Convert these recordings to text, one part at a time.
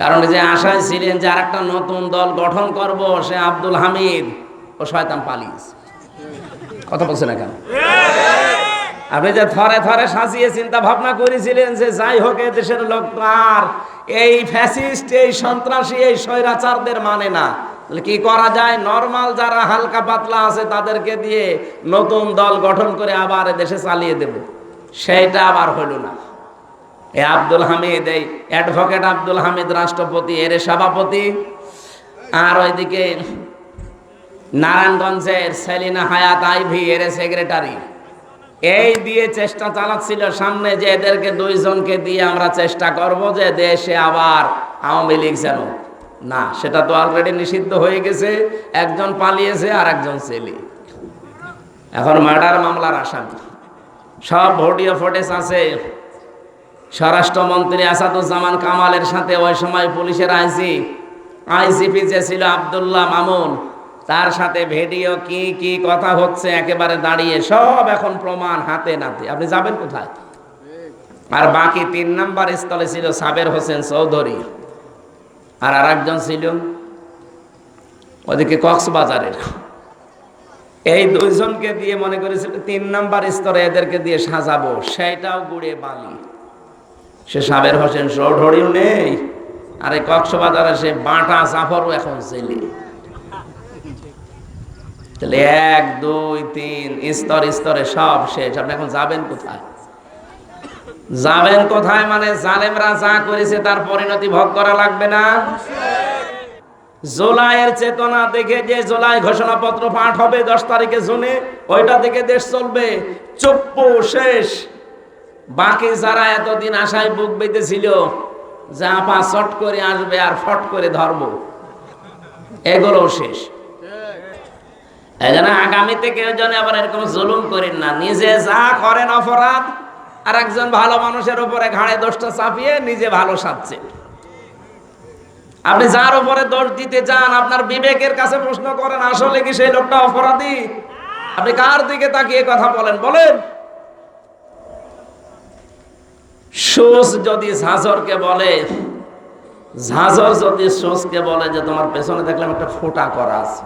কারণ যে আশায় ছিলেন যে আরেকটা নতুন দল গঠন করব, সে আব্দুল হামিদ ও শয়তান পালিস কথা বলছেন না কেন? আপনি যে থরে থরে সাজিয়ে চিন্তা ভাবনা করেছিলেন যে যাই হোক এ দেশের লোক আর এই ফ্যাসিস্ট এই সন্ত্রাসী, এই স্বৈরাচারদের মানে না। কি করা যায়? নর্মাল যারা হালকা পাতলা আছে তাদেরকে দিয়ে নতুন দল গঠন করে আবার দেশে চালিয়ে দেব। সেইটা আবার হইল না। এ আব্দুল হামিদ, এই অ্যাডভোকেট আব্দুল হামিদ রাষ্ট্রপতি, এর সভাপতি। আর ওইদিকে নারায়ণগঞ্জের সেলিনা হায়াত আইভি, এর সেক্রেটারি এই দিয়ে চেষ্টা চালাচ্ছিল সামনে যে এদেরকে দুইজনকে দিয়ে আমরা চেষ্টা করব যে দেশে আবার আওয়ামী লীগ যেন না, সেটা তো অলরেডি নিষিদ্ধ হয়ে গেছে। একজন পালিয়েছে আর একজন ছেলে এখন মার্ডার মামলার আসামি। সব ভোটিও ফোটেজ আছে। স্বরাষ্ট্রমন্ত্রী আসাদুজ্জামান কামালের সাথে ওই সময় পুলিশের আইসি আইসিপি যে ছিল আবদুল্লাহ মামুন, তার সাথে ভিডিও কি কি কথা হচ্ছে, একেবারে দাঁড়িয়ে সব এখন প্রমাণ হাতে নাতে। আপনি যাবেন কোথায়? আর বাকি তিন নাম্বার স্থলে ছিল সাবের হোসেন চৌধুরী। আর আর একজন ছিল ওদিকে কক্সবাজারের। এই দুইজনকে দিয়ে মনে করেছিল তিন নাম্বার স্তরে এদেরকে দিয়ে সাজাবো সেইটাও গুড়ে বালি। সে সাবের হোসেন চৌধুরীও নেই। আর কক্সবাজারে সে বাটা জাফরও এখন ছেলে তাহলে এক, দুই, তিন, স্তর, স্তরে সব শেষ। আপনি এখন যাবেন কোথায়? যাবেন কোথায় মানে জালেমরা যা করেছে তার পরিণতি ভোগ করা লাগবে না? জোলাইয়ের চেতনা দেখে যে জোলাই ঘোষণাপত্র পাঠ হবে দশ তারিখে জুনে, ওইটা থেকে দেশ চলবে। চুপ্পু, শেষ। বাকি যারা এতদিন আশায় বুক বেঁধেছিল, যা পা চট করে আসবে আর ফট করে ধরব। এগুলো শেষ। জন্য আগামীতে কেউ যেন আবার এরকম জুলুম করেন না। নিজে যা করেন অপরাধ, আর একজন ভালো মানুষের উপরে ঘাড়ে দোষটা চাপিয়ে নিজে ভালো সাজছে। আপনি যার উপরে দোষ দিতে চান, আপনার বিবেকের কাছে প্রশ্ন করেন, আসলে কি সেই লোকটা অপরাধী? আপনি কার দিকে তাকিয়ে কথা বলেন? বলেন। সোস যদি ঝাঁঝরকে বলে, ঝাঁঝর যদি সোসকে বলে যে তোমার পেছনে দেখলাম একটা ফোঁটা করা আছে,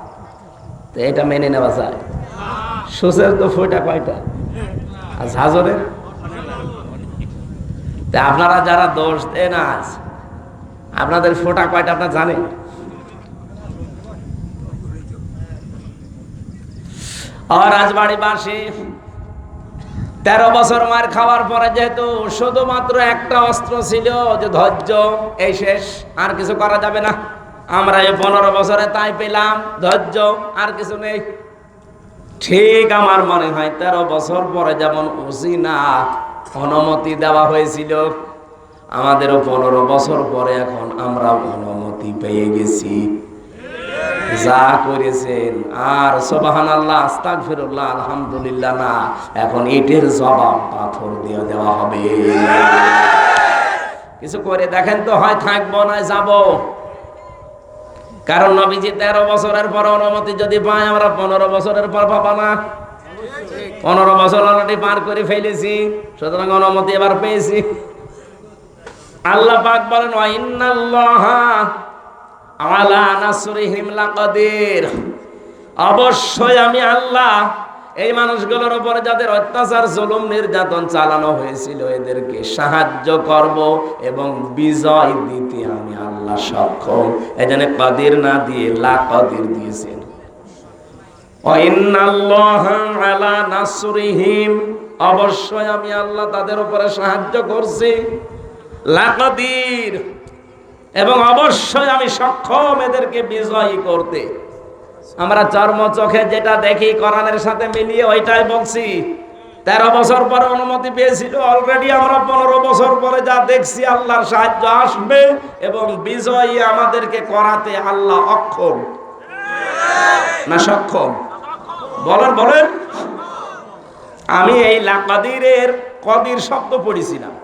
তো এটা মেনে নেওয়া যায়। সোসের তো ফোঁটা কয়টা? আর ঝাঁঝরের? তা আপনারা যারা দোষ দেন আজ, আপনাদের ফোঁটা কয়টা আপনার জানেন? আর রাজবাড়িবাসী তেরো বছর মার খাওয়ার পরে যেহেতু শুধুমাত্র একটা অস্ত্র ছিল যে ধৈর্য, এই শেষ, আর কিছু করা যাবে না। আমরা এই পনেরো বছরে তাই পেলাম, ধৈর্য, আর কিছু নেই। ঠিক আমার মনে হয় তেরো বছর পরে যেমন না অনুমতি দেওয়া হয়েছিল, আমাদেরও পনেরো বছর পরে এখন আমরা অনুমতি পেয়ে গেছি। যা করেছেন। আর সোবাহান আস্তাক ফিরুল্লাহ আলহামদুলিল্লাহ না, এখন ইটের জবাব পাথর দিয়ে দেওয়া হবে। কিছু করে দেখেন তো, হয় থাকব না, যাব। কারণ নবীজি তেরো বছরের পর অনুমতি যদি পাই আমরা পনেরো বছরের পর পাবা না। পনেরো বছর অলরেডি পার করে ফেলেছি, সুতরাং অনুমতি এবার পেয়েছি। আল্লাহ পাক বলেন অবশ্যই আমি আল্লাহ এই মানুষগুলোর উপরে যাদের অত্যাচার, জুলুম, নির্যাতন চালানো হয়েছিল, এদেরকে সাহায্য করব এবং বিজয় দিতে আমি আল্লাহ সক্ষম। এজন্য কাদির না দিয়ে, লা কাদির দিয়েছেন। আলা অবশ্যই আমি আল্লাহ তাদের উপরে সাহায্য করছি। লাকাদির এবং অবশ্যই আমি সক্ষম এদেরকে বিজয়ী করতে। আমরা চর্ম চোখে যেটা দেখি, কোরআনের সাথে মিলিয়ে ওইটাই বলছি। তেরো বছর পরে অনুমতি পেয়েছিল অলরেডি আমরা পনেরো বছর পরে যা দেখছি, আল্লাহর সাহায্য আসবে এবং বিজয়ী আমাদেরকে করাতে আল্লাহ অক্ষম। না সক্ষম? বলেন বলেন। আমি এই লাকাদিরের কদির শব্দ পড়েছিলাম।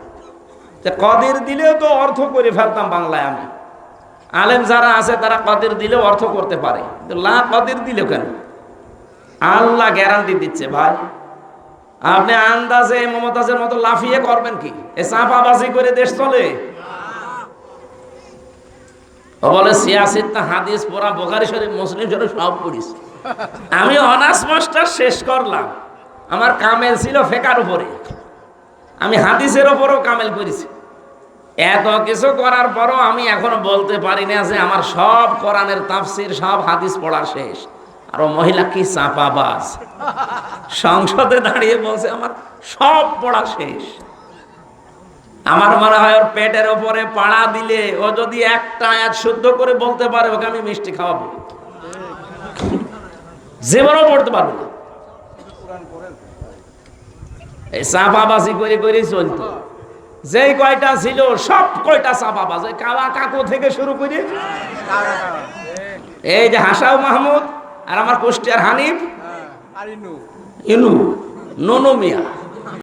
যে কদের দিলেও তো অর্থ করে ফেলতাম বাংলায় আমি। আলেম যারা আছে, তারা কদের দিলেও অর্থ করতে পারে। লা কদের দিল কেন? আল্লাহ গ্যারান্টি দিচ্ছে, ভাই। আপনি আন্দাজে মমতাজের মতো লাফিয়ে করবেন কি? এ চাপাবাজি করে দেশ চলে? ও বলে সিয়াসিদ হাদিস পড়া, বোখারি শরীফ, মুসলিম শরীফ সব পড়িস। আমি অনার্স মাস্টার শেষ করলাম। আমার কামেল ছিল ফেকার উপরে। আমি হাদিসের ওপরও কামেল করেছি। এত কিছু করার পরও আমি এখনও বলতে পারি না যে আমার সব কোরআনের তাফসির, সব হাদিস পড়া শেষ। আর ও মহিলা কি চাপাবাজ। সংসদে দাঁড়িয়ে বলছে, আমার সব পড়া শেষ। আমার মনে হয় ওর পেটের ওপরে পাড়া দিলে ও যদি একটা আয়াত শুদ্ধ করে বলতে পারে, ওকে আমি মিষ্টি খাওয়াবো। জীবনও পড়তে পারব না। এই চাপাবাজি করে করে চলতো। যেই কয়টা ছিল সব কয়টা চাপাবাজ। ওই কাবা কাকু থেকে শুরু করে? এই যে হাসাও মাহমুদ আর আমার কুষ্টিয়ার হানিফ। ইনু ননু মিয়া।